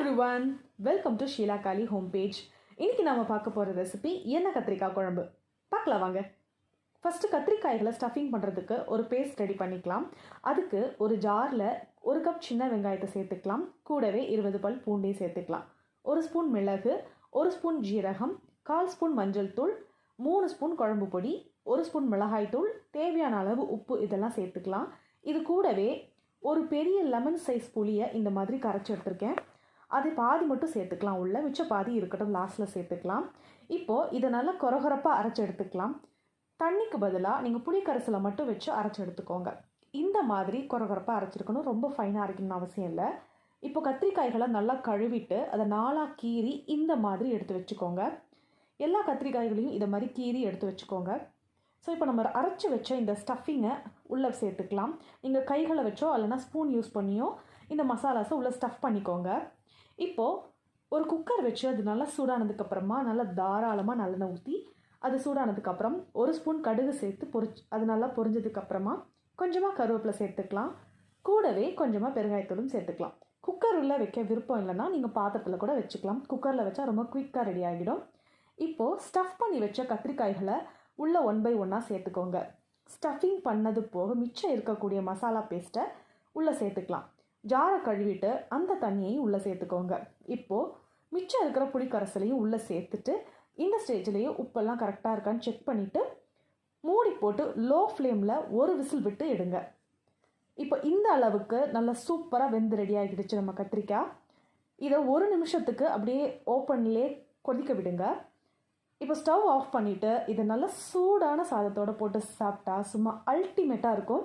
Everyone welcome to Sheela Kali home page இன்றைக்கி நம்ம பார்க்க போகிற ரெசிபி என்ன கத்திரிக்காய் குழம்பு? பார்க்கலாம் வாங்க. ஃபஸ்ட்டு கத்திரிக்காய்களை ஸ்டஃபிங் பண்ணுறதுக்கு ஒரு பேஸ்ட் ரெடி பண்ணிக்கலாம். அதுக்கு ஒரு ஜாரில் ஒரு கப் சின்ன வெங்காயத்தை சேர்த்துக்கலாம். கூடவே இருபது பல் பூண்டையும் சேர்த்துக்கலாம். ஒரு ஸ்பூன் மிளகு ஒரு ஸ்பூன் ஜீரகம் கால் ஸ்பூன் மஞ்சள் தூள் மூணு ஸ்பூன் குழம்பு பொடி ஒரு ஸ்பூன் மிளகாய் தூள் தேவையான அளவு உப்பு இதெல்லாம் சேர்த்துக்கலாம். இது கூடவே ஒரு பெரிய லெமன் சைஸ் புளியை இந்த மாதிரி கரைச்சி எடுத்திருக்கேன். அது பாதி மட்டும் சேர்த்துக்கலாம். உள்ள மிச்ச பாதி இருக்கட்டும் லாஸ்ட்டில் சேர்த்துக்கலாம். இப்போது இதை நல்லா கொரகொரப்பாக அரைச்சி எடுத்துக்கலாம். தண்ணிக்கு பதிலாக நீங்கள் புளி கரைசலை மட்டும் வச்சு அரைச்சி எடுத்துக்கோங்க. இந்த மாதிரி கொரகொரப்பாக அரைச்சிருக்கணும். ரொம்ப ஃபைனாக அரைக்கணும்னு அவசியம் இல்லை. இப்போ கத்திரிக்காய்களை நல்லா கழுவிட்டு அதை நாளாக கீறி இந்த மாதிரி எடுத்து வச்சுக்கோங்க. எல்லா கத்திரிக்காய்களையும் இதை மாதிரி கீறி எடுத்து வச்சுக்கோங்க. ஸோ இப்போ நம்ம அரைச்சி வச்ச இந்த ஸ்டஃபிங்கை உள்ளே சேர்த்துக்கலாம். நீங்கள் கைகளை வச்சோ இல்லைனா ஸ்பூன் யூஸ் பண்ணியோ இந்த மசாலாஸை உள்ளே ஸ்டஃப் பண்ணிக்கோங்க. இப்போது ஒரு குக்கர் வச்சு அது நல்லா சூடானதுக்கப்புறமா நல்லா தாராளமாக நல்லெண்ணெய் ஊற்றி அது சூடானதுக்கப்புறம் ஒரு ஸ்பூன் கடுகு சேர்த்து பொரிச்சு அது நல்லா பொரிஞ்சதுக்கப்புறமா கொஞ்சமாக கருவேப்பிலை சேர்த்துக்கலாம். கூடவே கொஞ்சமாக பெருங்காயத்தூளும் சேர்த்துக்கலாம். குக்கரில் வைக்க விருப்பம் இல்லைன்னா நீங்கள் பாத்திரத்தில் கூட வச்சுக்கலாம். குக்கரில் வச்சா ரொம்ப குயிக்காக ரெடி ஆகிடும். இப்போது ஸ்டஃப் பண்ணி வச்ச கத்திரிக்காய்களை உள்ளே ஒன் பை ஒன்னாக சேர்த்துக்கோங்க. ஸ்டஃபிங் பண்ணது போக மிச்சம் இருக்கக்கூடிய மசாலா பேஸ்ட்டை உள்ளே சேர்த்துக்கலாம். ஜாரை கழுவிட்டு அந்த தண்ணியையும் உள்ளே சேர்த்துக்கோங்க. இப்போது மிச்சம் இருக்கிற புளி உள்ளே சேர்த்துட்டு இந்த ஸ்டேஜ்லேயும் உப்பெல்லாம் கரெக்டாக இருக்கான்னு செக் பண்ணிவிட்டு மூடி போட்டு லோ ஃப்ளேமில் ஒரு விசில் விட்டு எடுங்க. இப்போ இந்த அளவுக்கு நல்லா சூப்பராக வெந்து ரெடி ஆகிடுச்சு நம்ம கத்திரிக்காய். இதை ஒரு நிமிஷத்துக்கு அப்படியே ஓப்பன்லேயே கொதிக்க விடுங்க. இப்போ ஸ்டவ் ஆஃப் பண்ணிவிட்டு இதை நல்லா சூடான சாதத்தோடு போட்டு சாப்பிட்டா சும்மா அல்டிமேட்டாக இருக்கும்.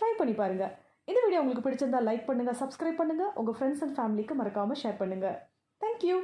ட்ரை பண்ணி பாருங்கள் இந்த வீடியோ உங்களுக்கு பிடிச்சிருந்தா லைக் பண்ணுங்கள் சப்ஸ்கிரைப் பண்ணுங்கள் உங்கள் ஃப்ரெண்ட்ஸ் அண்ட் ஃபேமிலிக்கு மறக்காமல் ஷேர் பண்ணுங்கள் தேங்க்யூ